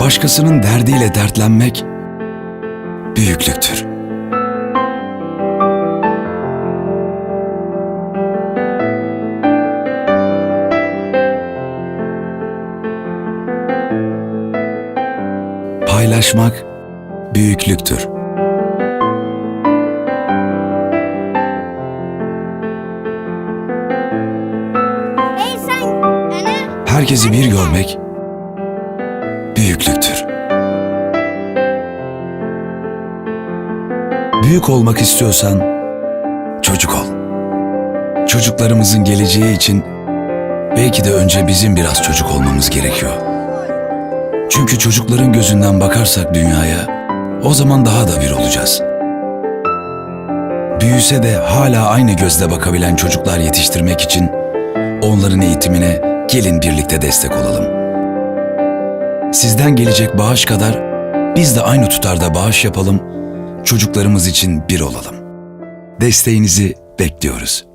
Başkasının derdiyle dertlenmek büyüklüktür. Paylaşmak büyüklüktür. Herkesi bir görmek büyüklüktür. Büyük olmak istiyorsan çocuk ol. Çocuklarımızın geleceği için belki de önce bizim biraz çocuk olmamız gerekiyor. Çünkü çocukların gözünden bakarsak dünyaya o zaman daha da bir olacağız. Büyüse de hala aynı gözle bakabilen çocuklar yetiştirmek için onların eğitimine gelin birlikte destek olalım. Sizden gelecek bağış kadar biz de aynı tutarda bağış yapalım, çocuklarımız için bir olalım. Desteğinizi bekliyoruz.